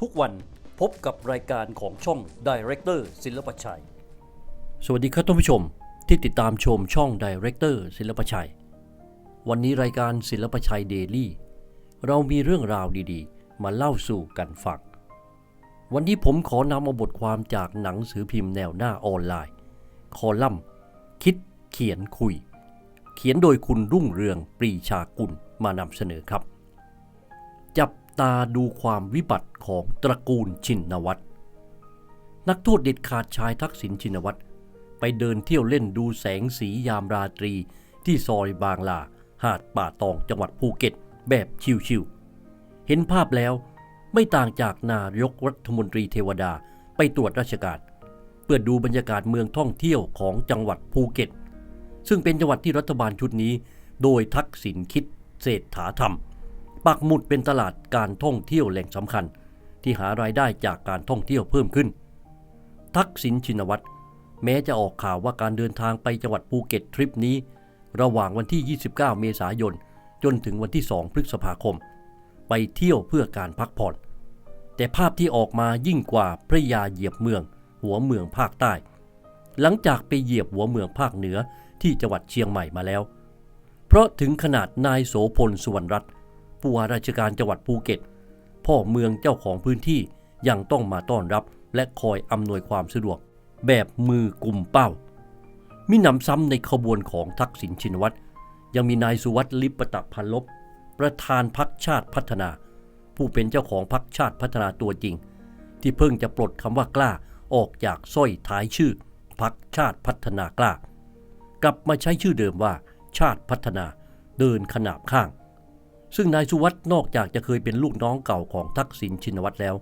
ทุกวันพบกับรายการของช่อง Director ศิลปชัย สวัสดีครับท่านผู้ชมที่ติดตามชมช่อง Director ศิลปชัย วันนี้รายการศิลปชัยเดลี่ เรามีเรื่องราวดีๆ มาเล่าสู่กันฟัง วันนี้ผมขอนำเอาบทความจากหนังสือพิมพ์แนวหน้าออนไลน์ คอลัมน์คิดเขียนคุย เขียนโดยคุณรุ่งเรืองปรีชากุลมานำเสนอครับ จับ ตาดูความวิบัติของตระกูลชินวัตรนักโทษเด็ดขาดชายทักษิณชินวัตรไปเดินเที่ยวเล่นดูแสงสียามราตรีที่ซอยบางลา หาดป่าตองจังหวัดภูเก็ต แบบชิวๆเห็นภาพแล้วไม่ต่างจากนายกรัฐมนตรีเทวดาไปตรวจราชการ เพื่อดูบรรยากาศเมืองท่องเที่ยวของจังหวัดภูเก็ต ซึ่งเป็นจังหวัดที่รัฐบาลชุดนี้ โดยทักษิณคิดเศรษฐาธรรม ปักหมุดเป็นตลาดการท่องเที่ยวแหล่งสำคัญ ที่หารายได้จากการท่องเที่ยวเพิ่มขึ้น ทักษิณชินวัตรแม้จะออกข่าวว่าการเดินทางไปจังหวัดภูเก็ตทริปนี้ ระหว่างวันที่ 29 เมษายน จนถึงวันที่ 2 พฤษภาคม ไปเที่ยวเพื่อการพักผ่อน แต่ภาพที่ออกมายิ่งกว่าพระยาเหยียบเมือง หัวเมืองภาคใต้ หลังจากไปเหยียบหัวเมืองภาคเหนือที่จังหวัดเชียงใหม่มาแล้ว เพราะถึงขนาดนายโสพลสุวรรณรัตน์ ผู้ว่าราชการจังหวัดภูเก็ต พ่อเมืองเจ้าของพื้นที่ยังต้องมาต้อนรับ และคอยอำนวยความสะดวก แบบมือกลุ่มเป้า มิหนำซ้ำในขบวนของทักษิณชินวัตรยังมีนายสุวัสดิ์ลิปตะพันลบ ประธานพักชาติพัฒนา ผู้เป็นเจ้าของพักชาติพัฒนาตัวจริง ที่เพิ่งจะปลดคำว่ากล้าออกจากสร้อยท้ายชื่อพักชาติพัฒนากล้า กลับมาใช้ชื่อเดิมว่า ชาติพัฒนาเดินขนาบข้าง ซึ่งนายสุวัสด์นอกจากจะเคยเป็นลูกน้องเก่าของทักษิณชินวัตรแล้ว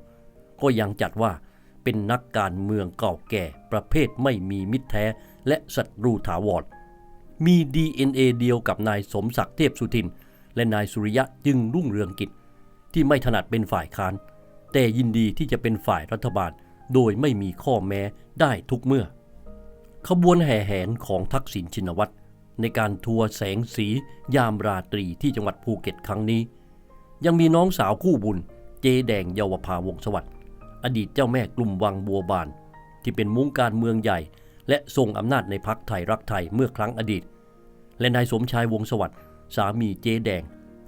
ก็ยังจัดว่าเป็นนักการเมืองเก่าแก่ประเภทไม่มีมิตรแท้และศัตรูถาวร มี DNA เดียวกับนายสมศักดิ์เทพสุทิน และนายสุริยะจึงรุ่งเรืองกิจ ที่ไม่ถนัดเป็นฝ่ายค้าน แต่ยินดีที่จะเป็นฝ่ายรัฐบาล โดยไม่มีข้อแม้ได้ทุกเมื่อ ขบวนแห่แหนของทักษิณชินวัตร ในการทัวร์แสงสียามราตรีที่จังหวัดภูเก็ตครั้งนี้ ยังมีน้องสาวคู่บุญ เจแดงเยาวภาวงสวัสดิ์อดีตเจ้าแม่กลุ่มวังบัวบาน ที่เป็นมุ้งการเมืองใหญ่ และทรงอำนาจในพักไทยรักไทยเมื่อครั้งอดีต และนายสมชายวงสวัสดิ์สามีเจแดง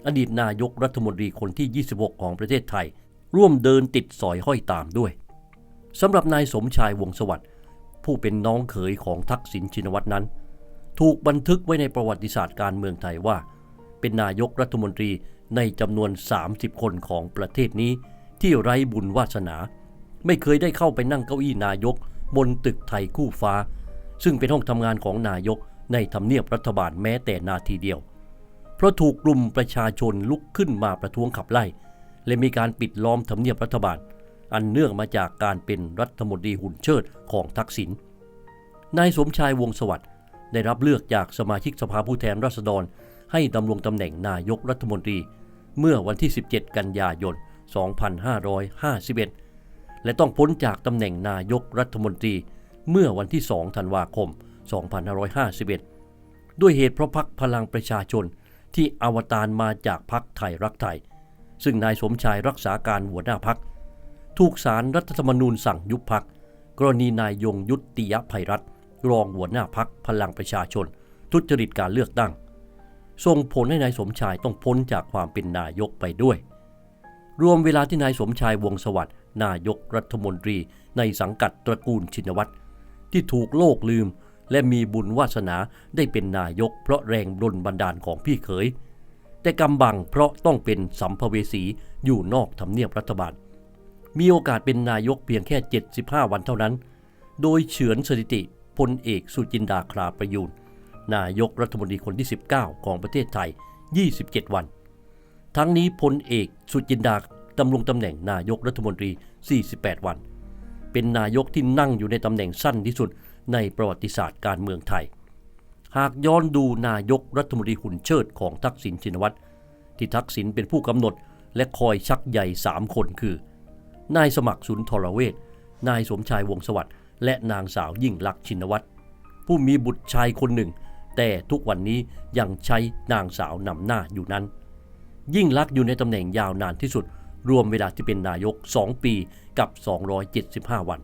อดีตนายกรัฐมนตรีคนที่ 26 ของประเทศไทย ร่วมเดินติดสอยห้อยตามด้วยสำหรับนายสมชายวงสวัสดิ์ผู้เป็นน้องเขยของทักษิณชินวัตรนั้น ถูกบันทึกไว้ในประวัติศาสตร์การเมืองไทยว่า เป็นนายกรัฐมนตรีในจำนวน 30 คนของประเทศนี้ที่ไร้บุญวาสนา ไม่เคยได้เข้าไปนั่งเก้าอี้นายก บนตึกไทยคู่ฟ้า ซึ่งเป็นห้องทำงานของนายกในทำเนียบรัฐบาลแม้แต่นาทีเดียว เพราะถูกกลุ่มประชาชนลุกขึ้นมาประท้วงขับไล่ และมีการปิดล้อมทำเนียบรัฐบาล อันเนื่องมาจากการเป็นรัฐมนตรีหุ่นเชิดของทักษิณนายสมชายวงสวัสดิ์ ได้รับเลือกจากสมาชิกสภาผู้แทนราษฎร ให้ดำรงตำแหน่งนายกรัฐมนตรี เมื่อวันที่ 17 กันยายน 2551 และต้องพ้นจากตำแหน่งนายกรัฐมนตรี เมื่อวันที่ 2 ธันวาคม 2551 ด้วยเหตุเพราะพักพลังประชาชนที่อวตารมาจากพักไทยรักไทย ซึ่งนายสมชายรักษาการหัวหน้าพัก ถูกสารรัฐธรรมนูญสั่งยุบพักกรณีนายยงยุติยภัยรัฐ รองหัวหน้าพักพลังประชาชน ทุจริตการเลือกตั้ง ส่งผลให้นายสมชายต้องพ้นจากความเป็นนายกไปด้วย รวมเวลาที่นายสมชายวงสวัสดิ์นายกรัฐมนตรีในสังกัดตระกูลชินวัตรที่ถูกโลกลืม และมีบุญวาสนาได้เป็นนายกเพราะแรงดลบันดาลของพี่เขย แต่กำบังเพราะต้องเป็นสัมภเวสีอยู่นอกทำเนียบรัฐบาล มีโอกาสเป็นนายกเพียงแค่ 75 วันเท่านั้น โดยเฉือนสถิติ พลเอกสุจินดาคราประยูนนายกรัฐมนตรีคนที่ 19 ของประเทศไทย 27 วัน ทั้งนี้พลเอกสุจินดาดำรงตำแหน่งนายกรัฐมนตรี 48 วัน เป็นนายกที่นั่งอยู่ในตำแหน่งสั้นที่สุดในประวัติศาสตร์การเมืองไทย หากย้อนดูนายกรัฐมนตรีหุ่นเชิดของทักษิณชินวัตรที่ทักษิณเป็นผู้กำหนดและคอยชักใหญ่ 3 คนคือ นายสมัครสุนทรเวชนายสมชายวงสวัสดิ์ และนางสาวยิ่งลักษณ์ชินวัตรผู้มีบุตรชายคนหนึ่ง แต่ทุกวันนี้ยังใช้นางสาวนำหน้าอยู่นั้น ยิ่งลักษณ์อยู่ในตำแหน่งยาวนานที่สุด รวมเวลาที่เป็นนายก 2 ปีกับ 275 วัน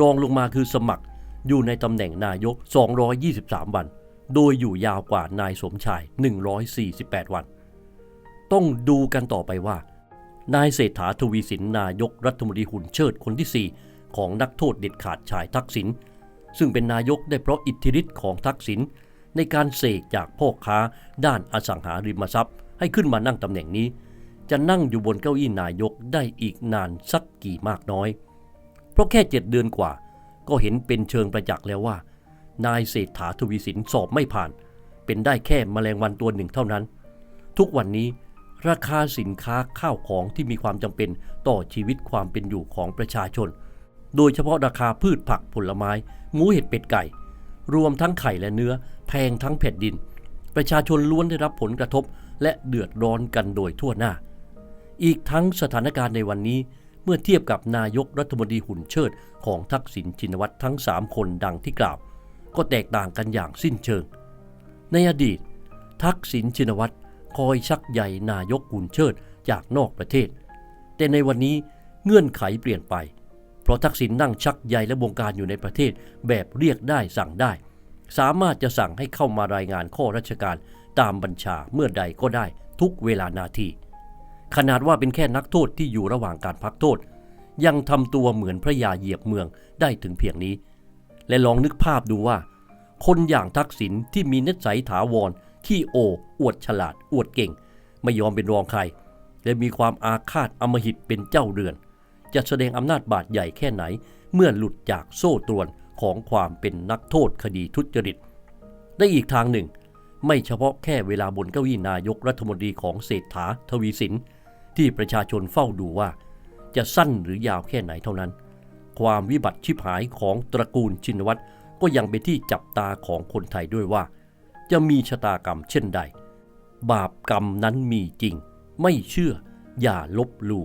รองลงมาคือสมัครอยู่ในตำแหน่งนายก 223 วัน โดยอยู่ยาวกว่านายสมชาย 148 วัน ต้องดูกันต่อไปว่า นายเศรษฐาทวีสินนายกรัฐมนตรีหุ่นเชิดคนที่ 4 ของนักโทษเด็ดขาดชายทักษิณซึ่งเป็นนายกได้เพราะอิทธิฤทธิ์ของทักษิณในการเสกจากพ่อค้าด้านอสังหาริมทรัพย์ ให้ขึ้นมานั่งตำแหน่งนี้ จะนั่งอยู่บนเก้าอี้นายกได้อีกนานสักกี่มากน้อย เพราะแค่เจ็ดเดือนกว่า ก็เห็นเป็นเชิงประจักษ์แล้วว่า นายเศรษฐาทวีสินสอบไม่ผ่าน เป็นได้แค่แมลงวันตัวหนึ่งเท่านั้น ทุกวันนี้ราคาสินค้าข้าวของที่มีความจำเป็นต่อชีวิตความเป็นอยู่ของประชาชน โดยเฉพาะราคาพืชผักผลไม้ หมูเห็ดเป็ดไก่ รวมทั้งไข่และเนื้อ แพงทั้งแผ่นดิน ประชาชนล้วนได้รับผลกระทบและเดือดร้อนกันโดยทั่วหน้า อีกทั้งสถานการณ์ในวันนี้เมื่อเทียบกับนายกรัฐมนตรีหุ่นเชิดของทักษิณชินวัตรทั้ง 3 คนดังที่กล่าว ก็แตกต่างกันอย่างสิ้นเชิง ในอดีต ทักษิณชินวัตรคอยชักใยนายกหุ่นเชิดจากนอกประเทศ แต่ในวันนี้เงื่อนไขเปลี่ยนไป ราะทักษิณนั่งชักใยและบงการอยู่ในประเทศแบบเรียกได้สั่งได้ สามารถจะสั่งให้เข้ามารายงานข้อราชการตามบัญชาเมื่อใดก็ได้ทุกเวลานาที ขนาดว่าเป็นแค่นักโทษที่อยู่ระหว่างการพักโทษ ยังทำตัวเหมือนพระยาเหยียบเมืองได้ถึงเพียงนี้ และลองนึกภาพดูว่า คนอย่างทักษิณที่มีนิสัยถาวรขี้โอ อวดฉลาด อวดเก่ง ไม่ยอมเป็นรองใคร และมีความอาฆาตอมหิตเป็นเจ้าเรือน จะแสดงอำนาจบาดใหญ่แค่ไหน เมื่อหลุดจากโซ่ตรวนของความเป็นนักโทษคดีทุจริต ได้อีกทางหนึ่ง ไม่เฉพาะแค่เวลาบนเก้าอี้นายกรัฐมนตรีของเศรษฐาทวีสิน ที่ประชาชนเฝ้าดูว่า จะสั้นหรือยาวแค่ไหนเท่านั้น ความวิบัติชิบหายของตระกูลชินวัตรก็ยังเป็นที่จับตาของคนไทยด้วยว่า จะมีชะตากรรมเช่นใด บาปกรรมนั้นมีจริง ไม่เชื่ออย่าลบหลู่